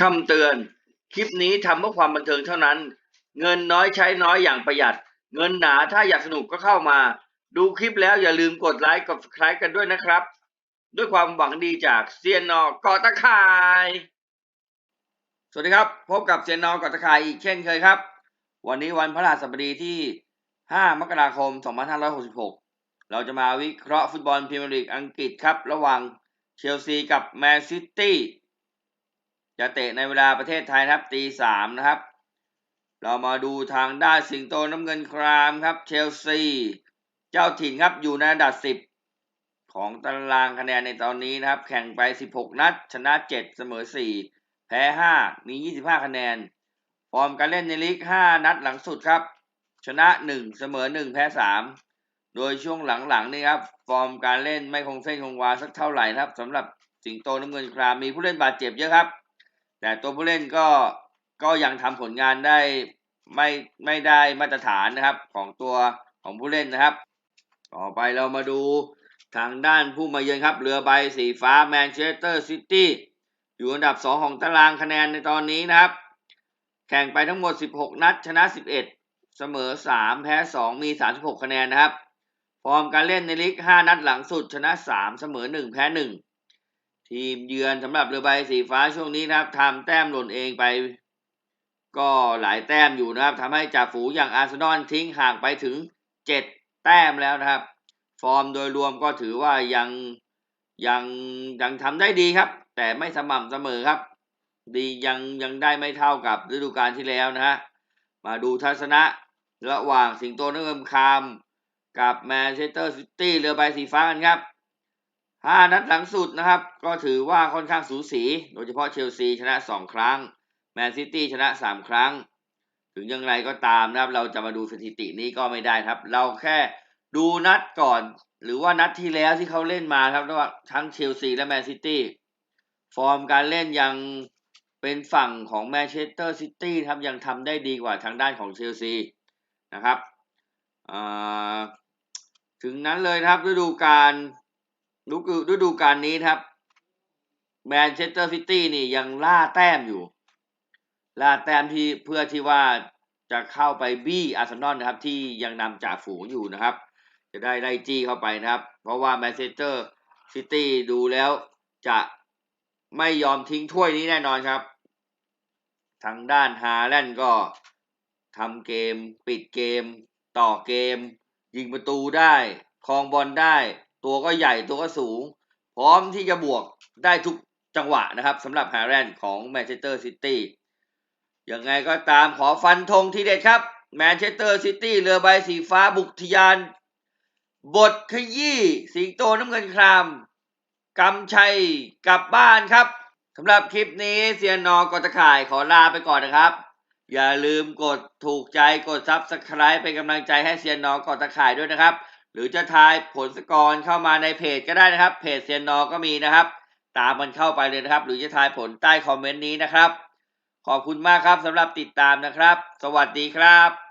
คำเตือน คลิปนี้ทำเพื่อความบันเทิงเท่านั้น เงินน้อยใช้น้อยอย่างประหยัด เงินหนาถ้าอยากสนุกก็เข้ามา ดูคลิปแล้วอย่าลืมกดไลค์กด subscribe กันด้วยนะครับ ด้วยความหวังดีจากเซียนนอกอตะคาย สวัสดีครับ พบกับเซียนนอกอตะคายอีกเช่นเคยครับ วันนี้วันพฤหัสบดีที่ 5 มกราคม 2566 เราจะมาวิเคราะห์ฟุตบอลพรีเมียร์ลีกอังกฤษครับ ระหว่างเชลซีกับแมนซิตี้ จะเตะในเวลาประเทศไทยครับตีสามนะครับ เรามาดูทางด้านสิงโตน้ำเงินครามครับเชลซี เจ้าถิ่นครับอยู่ในอันดับสิบของตารางคะแนนในตอนนี้นะครับ แข่งไป 16 นัด ชนะ 7 เสมอ 4 แพ้ 5 มี 25 คะแนน ฟอร์มการเล่นในลีก 5 นัดหลังสุดครับ ชนะ 1 เสมอ 1 แพ้ 3 โดยช่วงหลังๆนี่ครับ ฟอร์มการเล่นไม่คงเส้นคงวาสักเท่าไหร่นะครับสำหรับสิงโตน้ำเงินครามมีผู้เล่นบาดเจ็บเยอะครับ แต่ตัวผู้เล่นก็ก็ยังทำผลงานได้ไม่ไม่ได้มาตรฐานนะครับของตัวของผู้เล่นนะครับ ต่อไปเรามาดูทางด้านผู้มาเยือนครับ เรือใบสีฟ้าแมนเชสเตอร์ซิตี้อยู่อันดับ 2 ของตารางคะแนนในตอนนี้นะครับ แข่งไปทั้งหมด 16 นัด ชนะ 11 เสมอ 3 แพ้ 2 มี 36 คะแนนนะครับ ฟอร์มการเล่นในลีก 5 นัดหลังสุด ชนะ 3 เสมอ 1 แพ้ 1 ทีมเยือนสำหรับเรือใบสีฟ้าช่วงนี้นะครับทำแต้มหล่นเองไป ก็หลายแต้มอยู่นะครับทำให้จ่าฝูอย่างอาร์เซนอลทิ้งห่างไปถึง 7 แต้มแล้วนะครับ ฟอร์มโดยรวมก็ถือว่ายังยังยังทำได้ดีครับ แต่ไม่สม่ำเสมอครับ ดียังยังได้ไม่เท่ากับฤดูกาลที่แล้วนะฮะมาดูทัศนะระหว่างสิงโตนเงินคาม กับแมนเชสเตอร์ซิตี้เรือใบสีฟ้ากันครับ ห้านัดหลังสุดนะครับ ก็ถือว่าค่อนข้างสูสี โดยเฉพาะเชลซีชนะ 2 ครั้ง แมนซิตี้ชนะ 3 ครั้ง ถึงอย่างไรก็ตามนะครับ เราจะมาดูสถิตินี้ก็ไม่ได้ครับ เราแค่ดูนัดก่อน หรือว่านัดที่แล้วที่เขาเล่นมาครับระหว่างทั้งเชลซีและแมนซิตี้ ฟอร์มการเล่นยังเป็นฝั่งของแมนเชสเตอร์ซิตี้ครับยังทำได้ดีกว่าทางด้านของเชลซีนะครับถึงนั้นเลยครับฤดูกาล ฤดูฤดูกาลนี้ครับแมนเชสเตอร์ซิตี้นี่ยังล่าแต้มอยู่ ล่าแต้มที่เพื่อที่ว่าจะเข้าไปบี้อาร์เซนอลนะครับ ที่ยังนำจ่าฝูงอยู่นะครับ จะได้ไล่จี้เข้าไปนะครับ เพราะว่าแมนเชสเตอร์ซิตี้ดูแล้วจะไม่ยอมทิ้งถ้วยนี้แน่นอนครับ ทางด้านฮาแลนด์ก็ทำเกม ปิดเกม ต่อเกม ยิงประตูได้ครองบอลได้ ตัวก็ใหญ่ตัวก็สูง พร้อมที่จะบวกได้ทุกจังหวะนะครับสำหรับฮาแลนด์ของแมนเชสเตอร์ซิตี้ยังไงก็ตามขอฟันธงทีเด็ดครับแมนเชสเตอร์ซิตี้เรือใบสีฟ้าบุกทยาน บทขยี้สิงโตน้ำเงินครามกำชัยกลับบ้านครับสำหรับคลิปนี้เซียนนอกอตะข่ายขอลาไปก่อนนะครับ อย่าลืมกดถูกใจกดซับสไคร b e เป็นกำลังใจให้เซียนนอกอตะข่ายด้วยนะครับ หรือจะทายผลสกอร์เข้ามาในเพจก็ได้นะครับ เพจเซียนนอก็มีนะครับ ตามมันเข้าไปเลยนะครับ หรือจะทายผลใต้คอมเมนต์นี้นะครับ ขอบคุณมากครับสำหรับติดตามนะครับ สวัสดีครับ